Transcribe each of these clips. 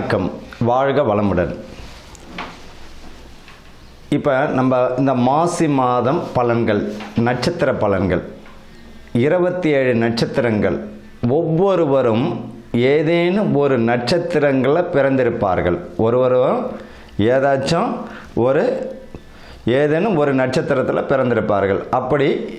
வணக்கம். வாழ்க வளமுடன். இப்போ நம்ம இந்த மாசி மாதம் பலன்கள் நட்சத்திர பலன்கள். இருபத்தி ஏழு நட்சத்திரங்கள். ஒவ்வொருவரும் ஏதேனும் ஒரு நட்சத்திரங்களில் பிறந்திருப்பார்கள். ஒருவரும் ஏதாச்சும் ஒரு ஏதேனும் ஒரு நட்சத்திரத்தில் பிறந்திருப்பார்கள். அப்படி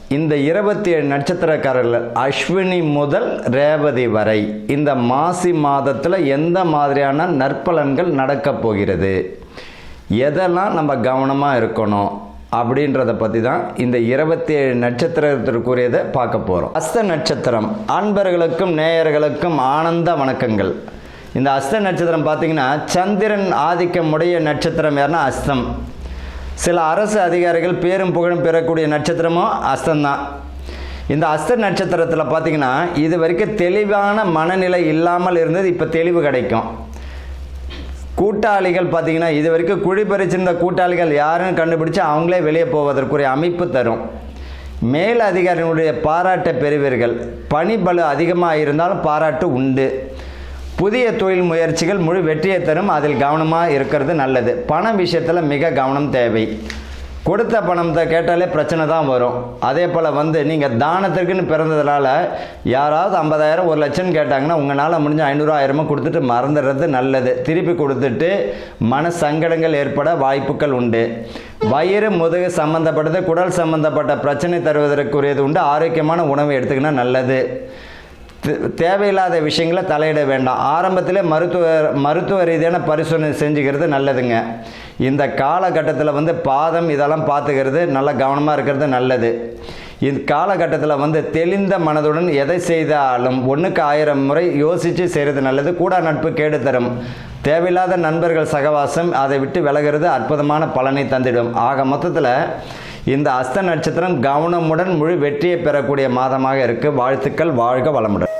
இந்த இருபத்தி ஏழு நட்சத்திரக்காரர்கள் அஸ்வினி முதல் ரேவதி வரை இந்த மாசி மாதத்தில் எந்த மாதிரியான நற்பலன்கள் நடக்கப் போகிறது? எதெல்லாம் நம்ம கவனமாக இருக்கணும்? அப்படின்றத பற்றி தான் இந்த இருபத்தி ஏழு நட்சத்திரத்திற்குரியதை பார்க்க போகிறோம் அஸ்த நட்சத்திரம் அன்பர்களுக்கும் நேயர்களுக்கும் ஆனந்த வணக்கங்கள். இந்த அஸ்த நட்சத்திரம் பார்த்தீங்கன்னா சந்திரன் ஆதிக்கமுடைய நட்சத்திரம் யாருன்னா அஸ்தம். சில அரசு அதிகாரிகள் பேரும் புகழும் பெறக்கூடிய நட்சத்திரமும் அஸ்தந்தான். இந்த அஸ்த நட்சத்திரத்தில் பார்த்தீங்கன்னா இது வரைக்கும் தெளிவான மனநிலை இல்லாமல் இருந்தது இப்போ தெளிவு கிடைக்கும். கூட்டாளிகள் பார்த்தீங்கன்னா இது வரைக்கும் குழி பறிச்சிருந்த கூட்டாளிகள் யாருன்னு கண்டுபிடிச்சு அவங்களே வெளியே போவதற்குரிய அமைப்பு தரும். மேல் அதிகாரிகளுடைய பாராட்டை பெறுவீர்கள். பணிபலு அதிகமாக இருந்தாலும் பாராட்டு உண்டு. புதிய தொழில் முயற்சிகள் முழு வெற்றியை தரும். அதில் கவனமாக இருக்கிறது நல்லது. பணம் விஷயத்தில் மிக கவனம் தேவை. கொடுத்த பணத்தை கேட்டாலே பிரச்சனை தான் வரும். அதே போல் வந்து நீங்கள் தானத்திற்குன்னு பிறந்ததுனால யாராவது ஐம்பதாயிரம் ஒரு லட்சம் கேட்டாங்கன்னா உங்களால் முடிஞ்ச ஐநூறு ஆயிரமும் கொடுத்துட்டு மறந்துடுறது நல்லது. திருப்பி கொடுத்துட்டு மன சங்கடங்கள் ஏற்பட வாய்ப்புகள் உண்டு. வயிறு முதுகு சம்மந்தப்பட்டது குடல் சம்மந்தப்பட்ட பிரச்சனை தருவதற்குரியது உண்டு. ஆரோக்கியமான உணவை எடுத்துக்கினா நல்லது. தேவையில்லாத விஷயங்களை தலையிட வேண்டாம். ஆரம்பத்தில் மருத்துவ மருத்துவ ரீதியான பரிசோதனை செஞ்சுக்கிறது நல்லதுங்க. இந்த காலகட்டத்தில் வந்து பாதம் இதெல்லாம் பார்த்துக்கிறது நல்லா கவனமாக இருக்கிறது நல்லது. இந்த காலகட்டத்தில் வந்து தெளிந்த மனதுடன் எதை செய்தாலும் ஒன்றுக்கு ஆயிரம் முறை யோசித்து செய்கிறது நல்லது. கூட நட்பு கேடு தரும். தேவையில்லாத நண்பர்கள் சகவாசம் அதை விட்டு விலகிறது அற்புதமான பலனை தந்திடும். ஆக மொத்தத்தில் இந்த அஸ்த நட்சத்திரம் கவனமுடன் முழு வெற்றியை பெறக்கூடிய மாதமாக இருக்கு. வாழ்த்துக்கள் வாழ்க வளமுடன்.